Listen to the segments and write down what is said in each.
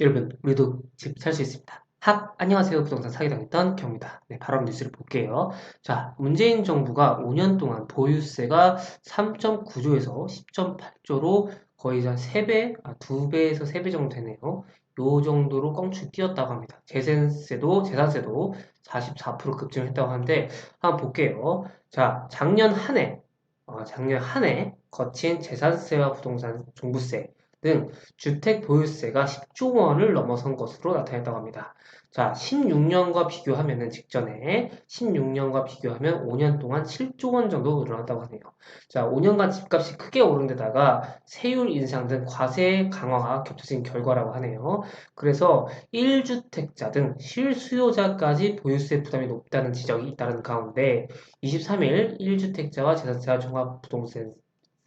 여러분, 우리도 집 살 수 있습니다. 학, 안녕하세요. 부동산 사기당했던 경입니다. 네, 바로 뉴스를 볼게요. 자, 문재인 정부가 5년 동안 보유세가 3.9조에서 10.8조로 거의 한 3배, 아, 2배에서 3배 정도 되네요. 요 정도로 껑충 뛰었다고 합니다. 재산세도, 재산세도 44% 급증했다고 하는데, 한번 볼게요. 자, 작년 한 해, 어, 작년 한 해 거친 재산세와 부동산 종부세, 등 주택 보유세가 10조 원을 넘어선 것으로 나타났다고 합니다. 자, 16년과 비교하면은 직전에 16년과 비교하면 5년 동안 7조 원 정도 늘어났다고 하네요. 자, 5년간 집값이 크게 오른 데다가 세율 인상 등 과세 강화가 겹쳐진 결과라고 하네요. 그래서 1주택자 등 실수요자까지 보유세 부담이 높다는 지적이 잇따른 가운데 23일 1주택자와 재산세와 종합부동산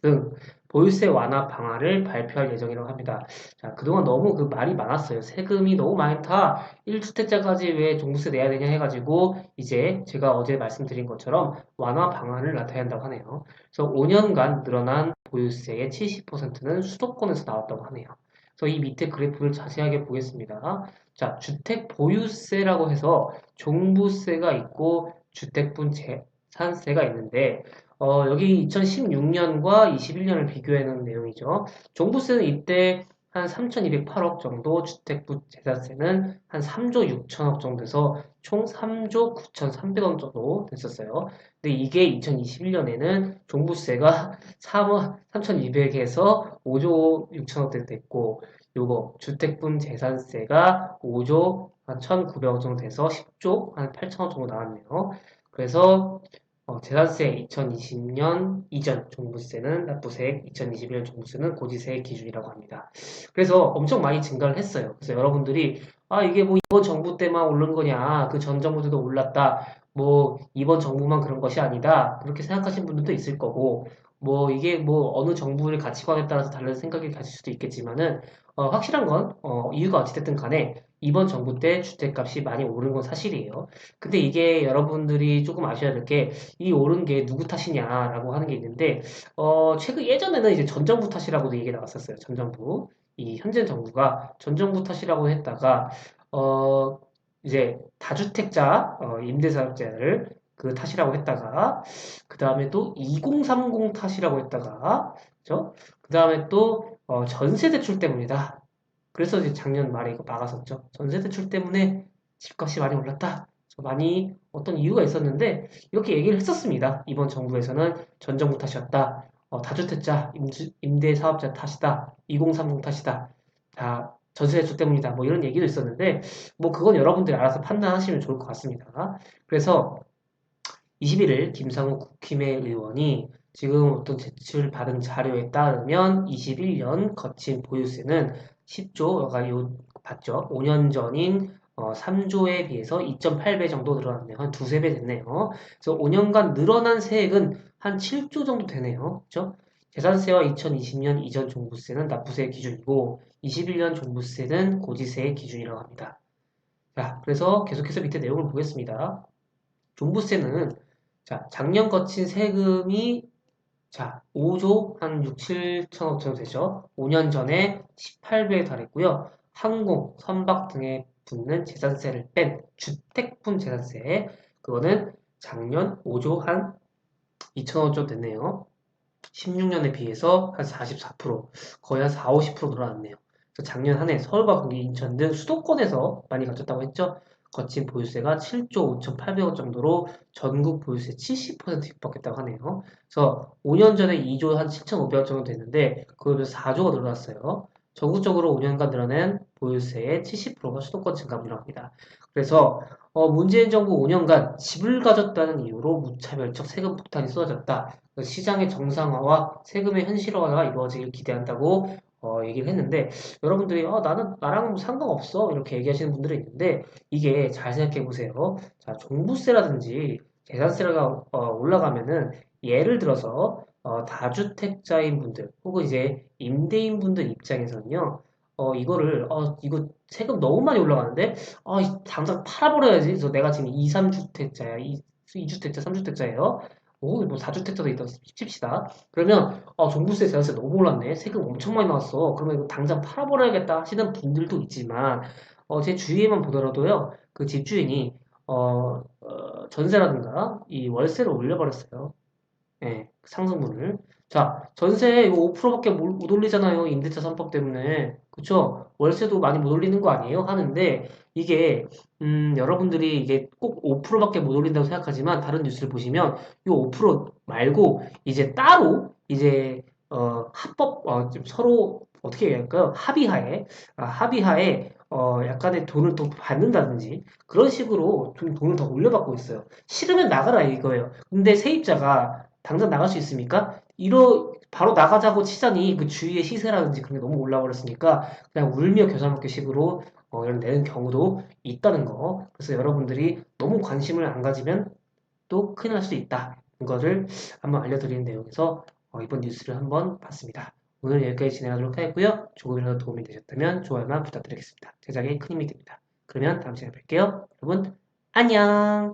등 보유세 완화 방안을 발표할 예정이라고 합니다. 자, 그동안 너무 그 말이 많았어요. 세금이 너무 많다. 1주택자까지 왜 종부세 내야 되냐 해가지고 이제 제가 어제 말씀드린 것처럼 완화 방안을 나타낸다고 하네요. 그래서 5년간 늘어난 보유세의 70%는 수도권에서 나왔다고 하네요. 그래서 이 밑에 그래프를 자세하게 보겠습니다. 자, 주택 보유세라고 해서 종부세가 있고 주택분 재산세가 있는데 어, 여기 2016년과 21년을 비교해 놓은 내용이죠. 종부세는 이때 한 3,208억 정도, 주택부 재산세는 한 3조 6천억 정도에서 총 3조 9,300억 정도 됐었어요. 근데 이게 2021년에는 종부세가 3억 3,200에서 5조 6천억 됐고, 요거 주택분 재산세가 5조 한 1,900억 정도 돼서 10조 한 8천억 정도 나왔네요. 그래서 어, 재산세 2020년 이전 종부세는 납부세, 2021년 종부세는 고지세 기준이라고 합니다. 그래서 엄청 많이 증가를 했어요. 그래서 여러분들이 아 이게 뭐 이번 정부 때만 오른 거냐, 그 전 정부 때도 올랐다, 뭐 이번 정부만 그런 것이 아니다 그렇게 생각하시는 분들도 있을 거고 뭐 이게 뭐 어느 정부의 가치관에 따라서 다른 생각이 가실 수도 있겠지만은 어, 확실한 건 어, 이유가 어찌됐든 간에 이번 정부 때 주택값이 많이 오른 건 사실이에요. 근데 이게 여러분들이 조금 아셔야 될 게 이 오른 게 누구 탓이냐라고 하는 게 있는데 어, 최근 예전에는 이제 전 정부 탓이라고도 얘기 나왔었어요. 전 정부 이 현재 정부가 전 정부 탓이라고 했다가 어, 이제 다주택자 어, 임대사업자를 그 탓이라고 했다가 그 다음에 또 2030 탓이라고 했다가 그죠? 그 다음에 또 어, 전세 대출 때문이다. 그래서 이제 작년 말에 이거 막았었죠. 전세 대출 때문에 집값이 많이 올랐다. 많이 어떤 이유가 있었는데 이렇게 얘기를 했었습니다. 이번 정부에서는 전 정부 탓이었다. 어, 다주택자 임대 사업자 탓이다. 2030 탓이다. 다 전세 대출 때문이다. 뭐 이런 얘기도 있었는데 뭐 그건 여러분들이 알아서 판단하시면 좋을 것 같습니다. 그래서 21일 김상우 국힘의 의원이 지금 어떤 제출 받은 자료에 따르면 21년 거친 보유세는 10조, 가 요, 봤죠? 5년 전인 어, 3조에 비해서 2.8배 정도 늘어났네요. 한 두세 배 됐네요. 그래서 5년간 늘어난 세액은 한 7조 정도 되네요. 그죠? 재산세와 2020년 이전 종부세는 납부세 기준이고 21년 종부세는 고지세의 기준이라고 합니다. 자, 그래서 계속해서 밑에 내용을 보겠습니다. 종부세는 자, 작년 거친 세금이 자, 5조 한 6, 7천억 정도 되죠. 5년 전에 18배에 달했고요. 항공, 선박 등에 붙는 재산세를 뺀 주택분 재산세 그거는 작년 5조 한 2천억 정도 됐네요. 16년에 비해서 한 44% 거의 한 4, 50% 늘어났네요. 작년 한 해 서울과 경기, 인천 등 수도권에서 많이 가졌다고 했죠. 거친 보유세가 7조 5,800억 정도로 전국 보유세 70% 육박했다고 하네요. 그래서 5년 전에 2조 한 7,500억 정도 됐는데 그거에 비해서 4조가 늘어났어요. 전국적으로 5년간 늘어난 보유세의 70%가 수도권 증가분이라고 합니다. 그래서 어, 문재인 정부 5년간 집을 가졌다는 이유로 무차별적 세금 폭탄이 쏟아졌다. 시장의 정상화와 세금의 현실화가 이루어지길 기대한다고 어, 얘기를 했는데 여러분들이 어, 나는 나랑은 상관없어 이렇게 얘기하시는 분들이 있는데 이게 잘 생각해 보세요. 자 종부세라든지 재산세가 어, 올라가면은 예를 들어서 어, 다주택자인 분들 혹은 이제 임대인 분들 입장에서는요. 어, 이거를, 어, 이거 세금 너무 많이 올라가는데, 어, 당장 팔아버려야지. 그래서 내가 지금 2, 3주택자야. 2, 2주택자, 3주택자예요. 오, 뭐 4주택자도 있다 칩시다. 그러면 어, 종부세 제한세 너무 올랐네. 세금 엄청 많이 나왔어. 그러면 이거 당장 팔아버려야겠다 하시는 분들도 있지만 어, 제 주위에만 보더라도요. 그 집주인이 어, 어, 전세라든가 이 월세를 올려버렸어요. 예, 상승분을. 자, 전세 이거 5%밖에 못 올리잖아요. 임대차 3법 때문에. 그쵸? 월세도 많이 못 올리는 거 아니에요? 하는데, 이게, 음, 여러분들이 이게 꼭 5%밖에 못 올린다고 생각하지만, 다른 뉴스를 보시면, 이 5% 말고, 이제 따로, 이제, 어, 합법, 어, 좀 서로, 어떻게 얘기할까요? 합의하에, 아, 합의하에, 어, 약간의 돈을 더 받는다든지, 그런 식으로 좀 돈을 더 올려받고 있어요. 싫으면 나가라 이거예요. 근데 세입자가 당장 나갈 수 있습니까? 이러 바로 나가자고 치자니 그 주위의 시세라든지 그런 게 너무 올라버렸으니까 그냥 울며 겨자 먹기 식으로 어, 이런 내는 경우도 있다는 거. 그래서 여러분들이 너무 관심을 안 가지면 또 큰일 날 수도 있다. 이거를 한번 알려드리는 내용에서 어, 이번 뉴스를 한번 봤습니다. 오늘 여기까지 진행하도록 하겠고요. 조금이라도 도움이 되셨다면 좋아요만 부탁드리겠습니다. 제작에 큰 힘이 됩니다. 그러면 다음 시간에 뵐게요. 여러분 안녕.